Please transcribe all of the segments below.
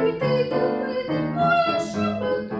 прийти до мене, моя шепоту.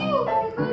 Uhul!